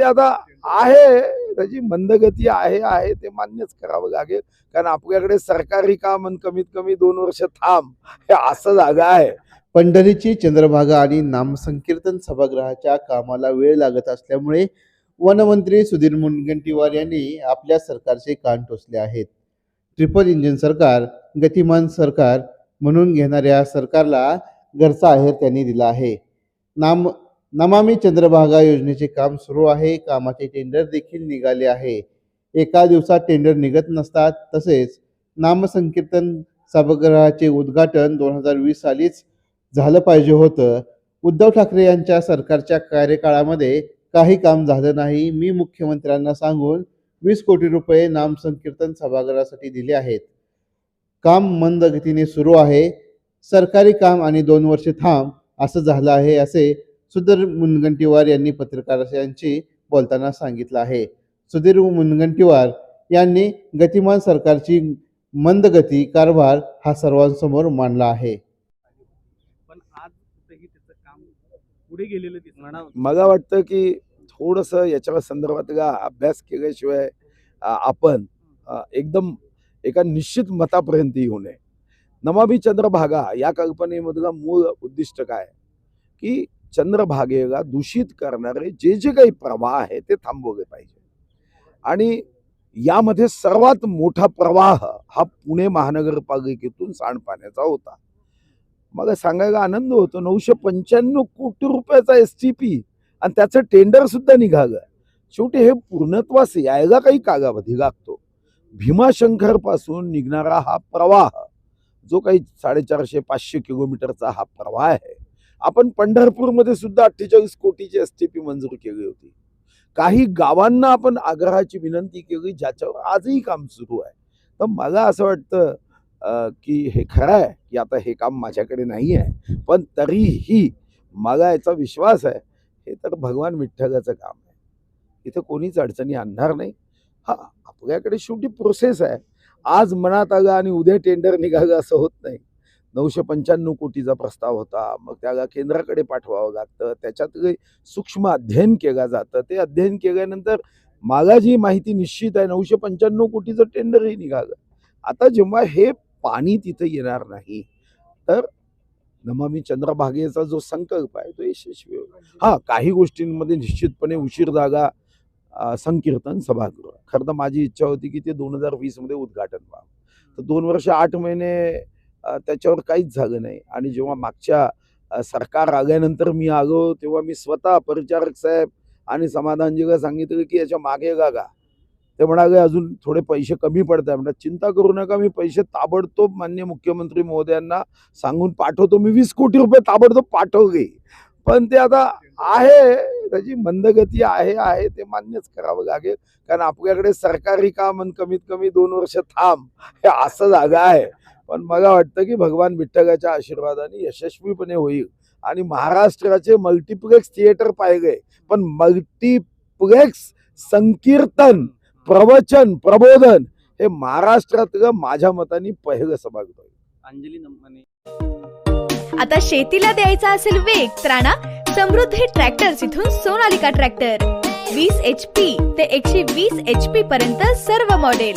ते आता आहे त्याची मंदगती आहे आहे ते मान्यच करावं लागेल. कारण आपल्याकडे सरकारी काम आणि कमीत कमी दोन वर्ष थांब हे असं जागा आहे. पंढरीची चंद्रभागा आणि नामसंकीर्तन सभागृहाच्या कामाला वेळ लागत असल्यामुळे वनमंत्री सुधीर मुनगंटीवार यांनी आपल्या सरकारचे कान टोचले आहेत. ट्रिपल इंजिन सरकार गतिमान सरकार म्हणून घेणाऱ्या सरकारला घरचा आहेर त्यांनी दिला आहे. नाम नमामी चंद्रभागा योजनेचे काम सुरू आहे. कामाचे टेंडर देखील निघाले आहे. एका दिवसात टेंडर निघत नसतात. तसेच नामसंकीर्तन सभागृहाचे उद्घाटन दोन हजार वीस सालीच झालं पाहिजे होतं. उद्धव ठाकरे यांच्या सरकारच्या कार्यकाळामध्ये काही काम झालं नाही. मी मुख्यमंत्र्यांना सांगून वीस कोटी रुपये नामसंकीर्तन सभागृहासाठी दिले आहेत. काम मंद गतीने सुरू आहे. सरकारी काम आणि दोन वर्षे थांब असं झालं आहे असे सुधीर मुनगंटीवार यांनी पत्रकारांशी बोलताना सांगितलं आहे. सुधीर मुनगंटीवार यांनी गतिमान सरकारची मंद गती कारभार हा सर्वांसमोर मांडला आहे. पण आज त्याचं काम पुढे गेलेलं दिसणार मला वाटतं की थोडंसं याच्या संदर्भात का अभ्यास केल्याशिवाय आपण एकदम एका निश्चित मतापर्यंत येऊ नये. नमामी चंद्रभागा या कल्पनेमधला मूळ उद्दिष्ट काय? की चंद्रभागेला दूषित करणारे जे जे काही प्रवाह आहे ते थांबवले पाहिजे. आणि यामध्ये सर्वात मोठा प्रवाह हा पुणे महानगरपालिकेतून सांडपाण्याचा होता. मला सांगायला आनंद होतो. नऊशे पंच्याण्णव कोटी रुपयाचा एस टी पी आणि त्याचं टेंडर सुद्धा निघालं. शेवटी हे पूर्णत्वास यायला काही कालावधी लागतो. भीमाशंकरपासून निघणारा हा प्रवाह जो काही साडेचारशे पाचशे किलोमीटरचा हा प्रवाह आहे आपण पंढरपूरमध्ये सुद्धा अठ्ठेचाळीस कोटीची एस टी पी मंजूर केली होती. काही गावांना आपण आग्रहाची विनंती केली ज्याच्यावर आजही काम सुरू आहे. तर मला असं वाटतं की हे खरं आहे की आता हे काम माझ्याकडे नाही आहे. पण तरीही मला याचा विश्वास आहे हे तर भगवान विठ्ठलाचं काम आहे. इथं कोणीच अडचणी आणणार नाही. हा आपल्याकडे शेवटी प्रोसेस आहे. आज मनात आलं आणि उद्या टेंडर निघालं असं होत नाही. नऊशे पंच्याण्णव कोटीचा प्रस्ताव होता. मग त्याला केंद्राकडे पाठवावं लागतं. त्याच्यात सूक्ष्म अध्ययन केलं जातं ते अध्ययन केल्यानंतर मला जी माहिती निश्चित आहे. नऊशे पंच्याण्णव कोटीचं टेंडरही निघालं. आता जेव्हा हे पाणी तिथं येणार नाही तर नमामी चंद्रभागेचा जो संकल्प आहे तो यशस्वी होईल. हा काही गोष्टींमध्ये निश्चितपणे उशीर जागा संकीर्तन सभागृह. खरं तर माझी इच्छा होती की ते दोन हजार वीसमध्ये उद्घाटन व्हावं. तर दोन वर्ष आठ महिने त्याच्यावर काहीच झालं नाही. आणि जेव्हा मागच्या सरकार आल्यानंतर मी आलो तेव्हा मी स्वतः परिचारक साहेब आणि समाधानजीला सांगितलं की याच्या मागे लागा ते म्हणाले अजून थोडे पैसे कमी पडत आहे म्हणजे चिंता करू नका मी पैसे ताबडतोब मान्य मुख्यमंत्री महोदयांना सांगून पाठवतो. मी वीस कोटी रुपये ताबडतोब पाठवले. पण ते आता आहे त्याची मंदगती आहे आहे ते मान्यच करावं लागेल. कारण आपल्याकडे सरकारी काम आणि कमीत कमी दोन वर्ष थांब. हे असं जागा आहे. पण मला वाटतं की भगवान विठ्ठलाच्या आशीर्वादाने यशस्वीपणे होईल. आणि महाराष्ट्राचे मल्टिप्लेक्स थिएटर पाहिजे. पण मल्टिप्लेक्स संकीर्तन प्रवचन प्रबोधन हे महाराष्ट्रातलं माझ्या मताने पहिलं सभागृह. अंजली नमने. आता शेतीला द्यायचा असेल वेग तर आणा समृद्धी ट्रॅक्टर्स इथून सोनालिका ट्रॅक्टर वीस एच पी ते एकशे वीस एच पी पर्यंत सर्व मॉडेल